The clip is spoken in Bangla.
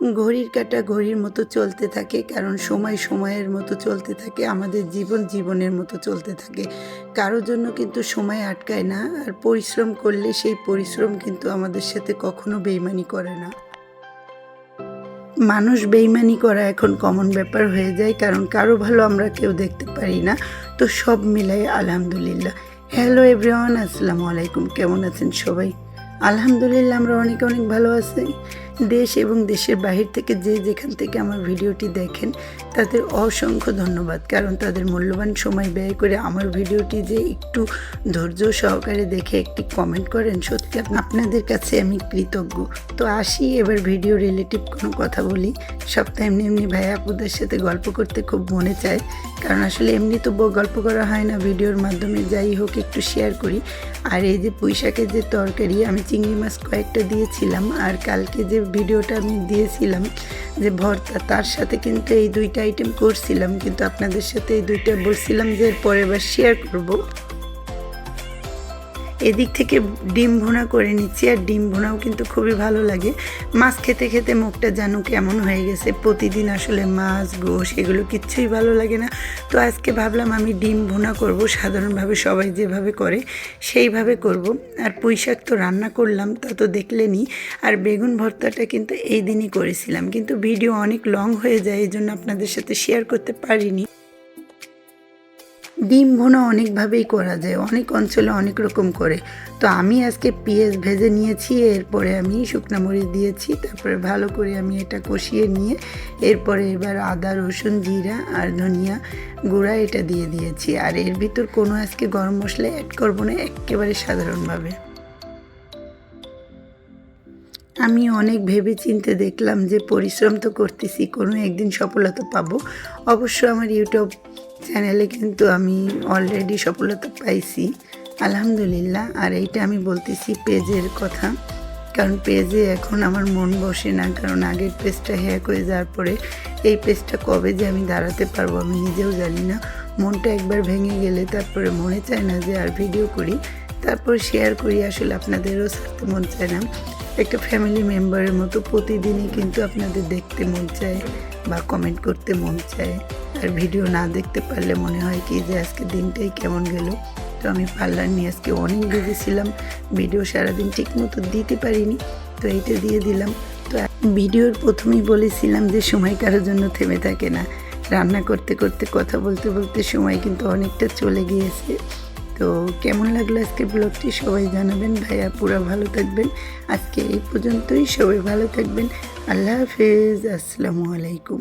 ঘড়ির কাটা ঘড়ির মতো চলতে থাকে, কারণ সময় সময়ের মতো চলতে থাকে, আমাদের জীবন জীবনের মতো চলতে থাকে। কারোর জন্য কিন্তু সময় আটকায় না, আর পরিশ্রম করলে সেই পরিশ্রম কিন্তু আমাদের সাথে কখনো বেইমানি করে না। মানুষ বেইমানি করা এখন কমন ব্যাপার হয়ে যায়, কারণ কারও ভালো আমরা কেউ দেখতে পারি না। তো সব মিলাই আলহামদুলিল্লাহ। হ্যালো এভরিওয়ান, আসসালামু আলাইকুম, কেমন আছেন সবাই? আলহামদুলিল্লাহ, আমরা অনেক অনেক ভালো আছি। দেশ এবং দেশের বাহির থেকে যে যেখান থেকে আমার ভিডিওটি দেখেন, তাদের অসংখ্য ধন্যবাদ। কারণ তাদের মূল্যবান সময় ব্যয় করে আমার ভিডিওটি যে একটু ধৈর্য সহকারে দেখে একটি কমেন্ট করেন, সত্যি আপনাদের কাছে আমি কৃতজ্ঞ। তো আসি এবার ভিডিও রিলেটিভ কোনো কথা বলি। সপ্তাহে এমনি এমনি ভাই আপুদের সাথে গল্প করতে খুব মনে চায়। কারণ আসলে এমনি তো গল্প করা হয় না, ভিডিওর মাধ্যমে যাই হোক একটু শেয়ার করি। আর এই যে পুঁই শাকের যে তরকারি, আমি চিংড়ি মাছ কয়েকটা দিয়েছিলাম। আর কালকে যে ভিডিওটা আমি দিয়েছিলাম যে ভর্তা, তার সাথে কিন্তু এই দুইটা আইটেম করছিলাম, কিন্তু আপনাদের সাথে এই দুইটা বলছিলাম যে এর পরের বার শেয়ার করব। এদিক থেকে ডিম ভুনা করে নিচ্ছি আর ডিম ভুনাও কিন্তু খুবই ভালো লাগে। মাছ খেতে খেতে মুখটা যেন কেমন হয়ে গেছে। প্রতিদিন আসলে মাছ, গোশ এগুলো কিচ্ছুই ভালো লাগে না। তো আজকে ভাবলাম আমি ডিম ভুনা করব। সাধারণভাবে সবাই যেভাবে করে সেইভাবে করব। আর পুঁই শাক তো রান্না করলাম, তা তো দেখলেনই আর বেগুন ভর্তাটা কিন্তু এই দিনই করেছিলাম। কিন্তু ভিডিও অনেক লং হয়ে যায় এই জন্য আপনাদের সাথে শেয়ার করতে পারিনি। ডিম ভুনা অনেকভাবেই করা যায়, অনেক অঞ্চলে অনেক রকম করে। তো আমি আজকে পেঁয়াজ ভেজে নিয়েছি, এরপরে আমি শুকনো মরিচ দিয়েছি, তারপরে ভালো করে আমি এটা কষিয়ে নিয়ে, এরপরে এবার আদা, রসুন, জিরা আর ধনিয়া গুঁড়া এটা দিয়ে দিয়েছি। আর এর ভিতর কোনো আজকে গরম মশলা অ্যাড করব না, একেবারে সাধারণভাবে। আমি অনেক ভেবে চিনতে দেখলাম যে পরিশ্রম তো করতেছি, কোনো একদিন সফলতা পাবো। অবশ্য আমার ইউটিউব চ্যানেলে কিন্তু আমি অলরেডি সফলতা পাইছি। আলহামদুলিল্লাহ। আর এইটা আমি বলতেছি পেজের কথা। কারণ পেজে এখন আমার মন বসে না। কারণ আগের পেজটা হ্যাক হয়ে যাওয়ার পরে এই পেজটা কবে যে আমি দাঁড়াতে পারব আমি নিজেও জানি না। মনটা একবার ভেঙে গেলে তারপরে মনে চায় না যে আর ভিডিও করি। তারপর শেয়ার করি। আসলে আপনাদেরও ছাড়তে মন চায় না। একটা ফ্যামিলি মেম্বারের মতো প্রতিদিনই কিন্তু আপনাদের দেখতে মন চায় বা কমেন্ট করতে মন চায়। আর ভিডিও না দেখতে পারলে মনে হয় কি যে আজকে দিনটাই কেমন গেল। তো আমি পার্লার নিয়ে আজকে অনেক বিজি ছিলাম ভিডিও সারাদিন ঠিক মতো দিতে পারিনি, তো এইটা দিয়ে দিলাম। তো ভিডিওর প্রথমেই বলেছিলাম যে সময় কারোর জন্য থেমে থাকে না। রান্না করতে করতে, কথা বলতে বলতে সময় কিন্তু অনেকটা চলে গিয়েছে। তো কেমন লাগল আজকে ব্লগটি সবাই জানাবেন, ভাইয়া পুরো ভালো থাকবেন। আজকে এই পর্যন্তই, সবাই ভালো থাকবেন। আল্লাহ হাফেজ, আসসালামু আলাইকুম।